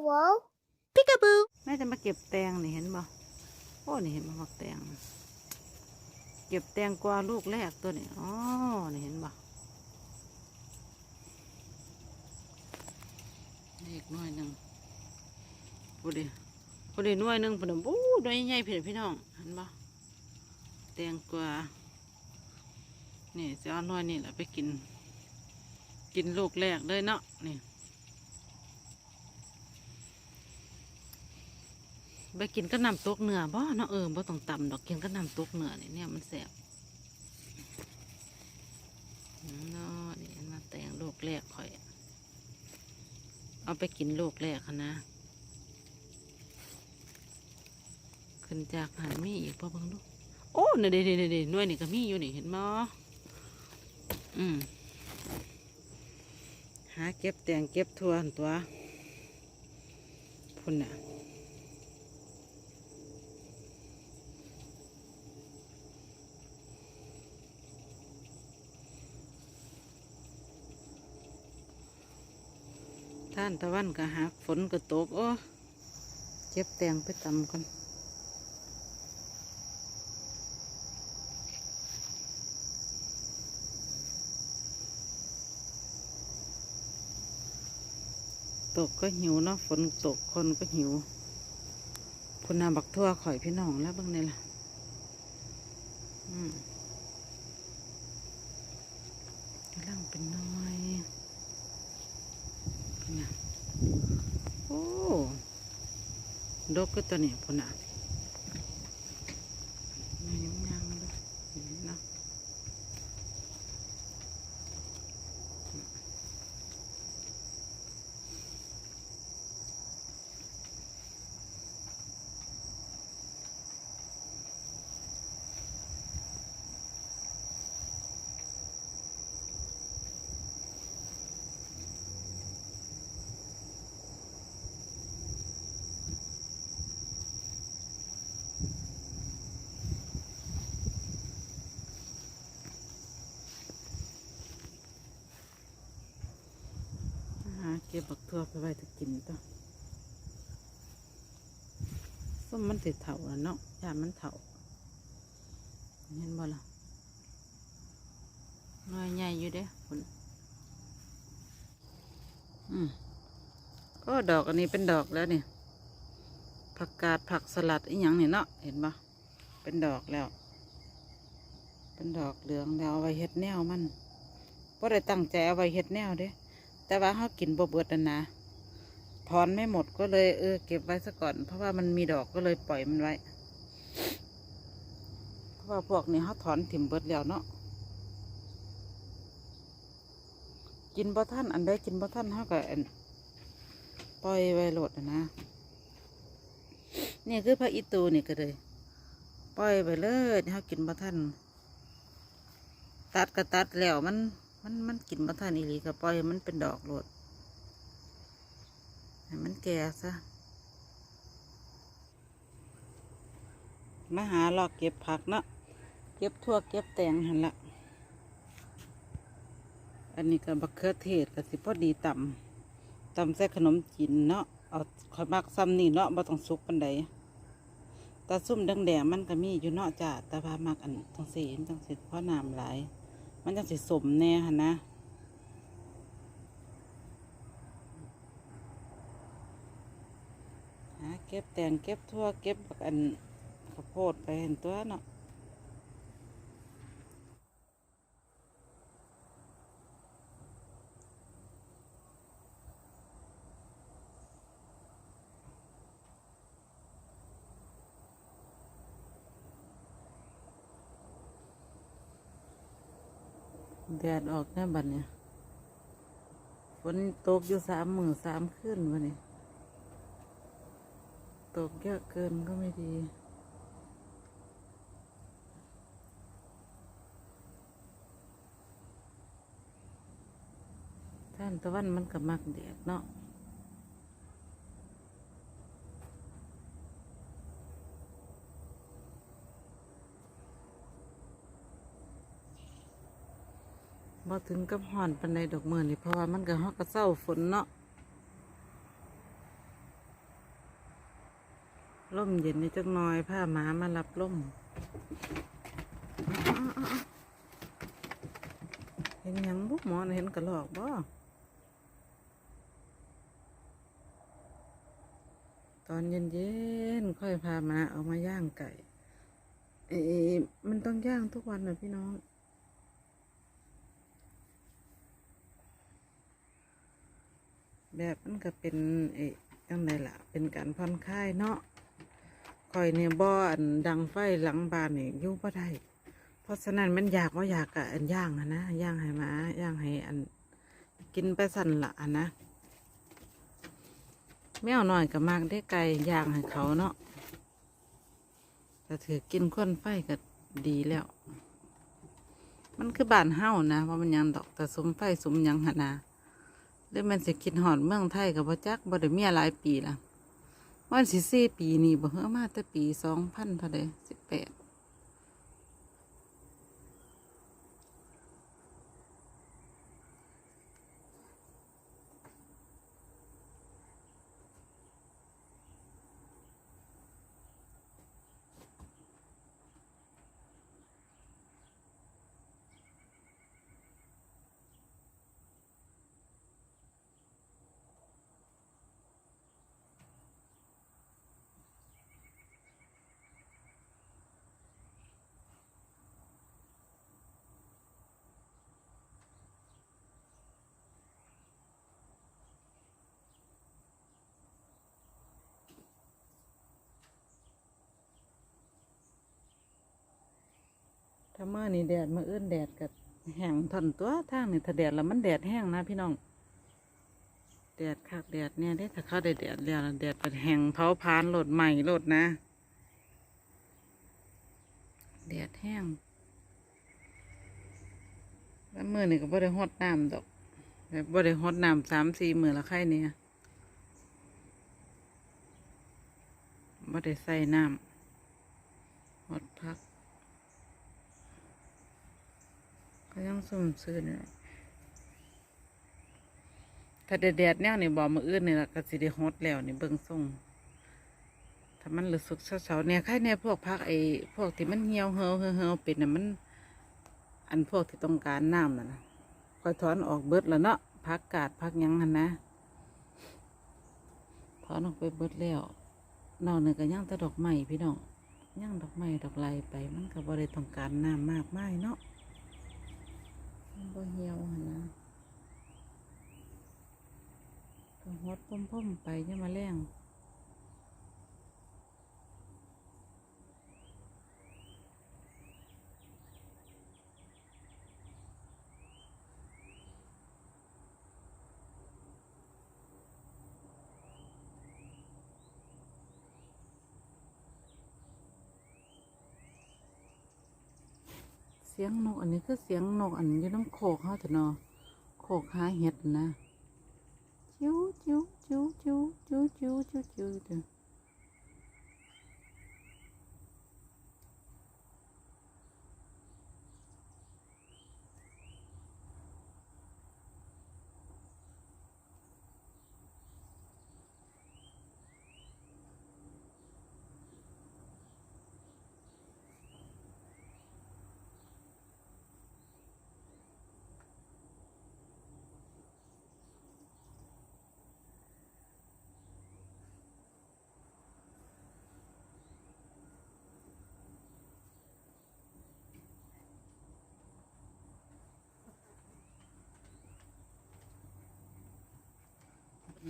Hello? พิกาบูแม่จะมาเก็บแตงนี่เห็นบ่โอ้นี่เห็นบ่มักแตง เก็บแตงกวาลูกแรกตัวนี้อ๋อนี่เห็นบ่นี่อีกหน่อยหนึ่งพูดดิพูดดิหน่วยหนึ่งพนมบู๊หน่วยใหญ่ๆพี่พี่น้องเห็นบ่แตงกวานี่จะเอาหน่วยนี่แหละไปกิน กินลูกแรกเลยเนาะนี่ ไปกินก็นำตกเนื้อบ่เนาะเออบ่ต้องตำดอกกินก็นำตกเนื้อนี่เนี่ยมันแสบเนาะนี่มาแต่งลูกแรกข่อย เอาไปกินลูกแรกนะขึ้นจากหันมีอีกพอเบิ่งดูโอ้นี่เด็ดเด็ดหน่วยนี่ก็มีอยู่นี่เห็นบ่อืมหาเก็บแตงเก็บทัวนตัวพุ่นน่ะ ท่านตะวันก็หักฝนก็ตกโอ้เจ็บแตงไปตำกันตกก็หิวเนาะฝนตกคนก็หิว คุณนาบักทั่วข่อยพี่น้องแล้วเบ้างเนี่ยล่ะอืมกำลังเป็นน้อย โอ้ดกก็ตัวนี้พุ่นอะนี่ยังยังเลยเห็นเนาะหาเก็บบักทั่วไปไว้จะกินต่อส้มมันติดเถาเนาะยามันเถาเห็นบ่ล่ะน้อยใหญ่อยู่เด้คุณอืมก็ดอกอันนี้เป็นดอกแล้วนี่ผักกาดผักสลัดอีหยังนี่เนาะเห็นบ่เป็นดอกแล้ว เป็นดอกเหลืองแล้วเอาไว้เฮ็ดแนวมันบ่ได้ตั้งใจเอาไว้เฮ็ดแนวเด้ แต่ว่าเขากินบ่เบิดนั่นะถอนไม่หมดก็เลยเออเก็บไว้ซะก่อน เพราะว่ามันมีดอกก็เลยปล่อยมันไว้ เพราะว่าพวกนี้เขาถอนถิ่มเบิดแล้วเนาะกินบ่ท่านอันใดกินบ่ท่านเขาก็อั่นปล่อยไว้โหลดนะนะนี่คือพระอิตูนี่ก็เลยปล่อยไปเลยเขากินบ่ท่าน ตัดก็ตัดแล้วมัน มันมันกินบ่ทันอีหลีก็ปล่อยมันเป็นดอกโลดให้มันแก่ซะมาหาลอกเก็บผักเนาะเก็บทั่วเก็บแตงหันละอันนี้ก็บักเขือเทศก็สิพอดีต่ำต่ำใส่ขนมจีนเนาะเอาขอยมักซ้ำนี่เนาะบ่ต้องสุกปันใดตาซุ่มแดงๆมันก็มีอยู่เนาะจ้าแต่ว่ามักอันจังสีจังสีเพราะน้ำหลาย มันจะสิสมแน่ฮะนะเก็บแตงเก็บทั่วเก็บบักอันข้าวโพดไปเห็นตัวเนาะ แดดออกแน่บัดเนี่ยฝนตกอยู่สามหมื่นสามขึ้นวันนี้ตกเยอะเกินก็ไม่ดีท่านตะวันมันก็มักแดดเนาะ ถึงกับห่อนปันใดดอกเมือนี่เพราะว่ามันก็ฮอกกระเซ้าฝนเนาะล่มเย็นนี่จักหน่อยผ้าหมามารับล่มเห็นยังบุกหมอนเห็นกระหลอกบ่ตอนเย็นๆค่อยพามาเอามาย่างไก่ เอ๊ะมันต้องย่างทุกวันนะพี่น้อง แบบมันก็เป็นเอ๊ะยังไงล่ะ เป็นการผ่อนคลายเนาะคอยเนี่ยบ่อันดังไฟหลังบานนี่อยู่บ่ได้ เพราะฉะนั้นมันอยากว่าอยากกะอันย่างอะนะย่างให้มาย่างให้อันกินไปสั่นละอันนะแมวหน่อยก็มากได้ไก่ย่างให้เขาเนาะแต่ถือกินข้นไฟก็ดีแล้ว มันคือบ้านเฮานะว่ามันยังดอกแต่สมไฟสมยังหนนะ หรือมันสิคิดหอดเมืองไทยกับบ่จักบ่ได้มีหลายปีละวันสิสี่ปีนี่บ่เฮือมาแต่ปีสองพันเท่าใดสิบแปด ถ้ามานี่แดดมาเอื้นแดดกับแห้งทนตัวทางนี่ถ้าแดดแล้วมันแดดแห้งนะพี่น้อง แดดคักแดดเนี่ยได้ถ้าเข้าได้แดดแล้วแดดเป็นแห้งเผาพานโหลดใหม่โหลดนะ แดดแห้งแล้วมือนี่ก็บ่ได้ฮดน้ำดอกแบบบ่ได้ฮดน้ำสามสี่มือละไข่เนี่ยบ่ได้ใส่น้ำฮดพัก ก็ ยังสุ่มซื่อนี่ถ้าแดดๆแนวนี่บอกมืออื่นนี่ละก็สิได้ฮดแล้วนี่เบิ่งส่งถ้ามันหรู้สึกเฉาๆเนี่ยใครเนี่ยพวกพักไอ้พวกที่มันเหี่ยวเหี่ยวเหี่ยวเหี่ยวเป็นน่ะมัน อันพวกที่ต้องการน้ำน่ะนะคอยถอนออกเบิดแล้วเนาะพักกาดพักยังหันนะถอนออกไปเบิดแล้วนอกหนี่ก็ย่างแต่ดอกไม้พี่น้องย่างดอกไม้ดอกไม้ไปมันก็บ่ได้ต้องการน้ำมากมายเนาะ บ่เหี่ยวหนะก็ฮดพุ่มๆไปยังมาแรง สียงนกอันนี้คือเสียงนกอันอยู่น้ำโขกเขาแต่นอโขกหาเห็ดนะจิ้วจิ้วจิ้วจิ้วจิ้วจิ้วจิ้วจิ้ว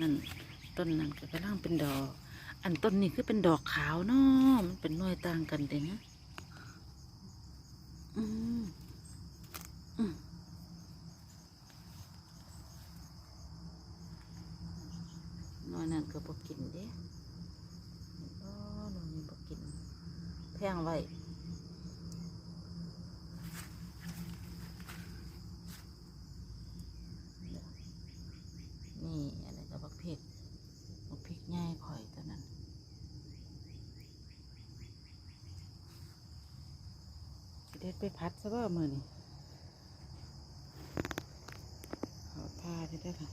นั่นต้นนั้นก็กำลังเป็นดอก อันต้นนี้คือเป็นดอกขาวเนาะมันเป็นหน่วยต่างกันเด้นะอืมอืมหน่วยนั้นก็บ่กินเด้อ๋อหน่วยนี้บ่กินแพงไว้ นี่อะไรกับบักพริกบักพริกง่ายข่อยตัวนั้นเด็ดไปพัดซะว่ามือนี่เขาทาที่ได้ค่ะ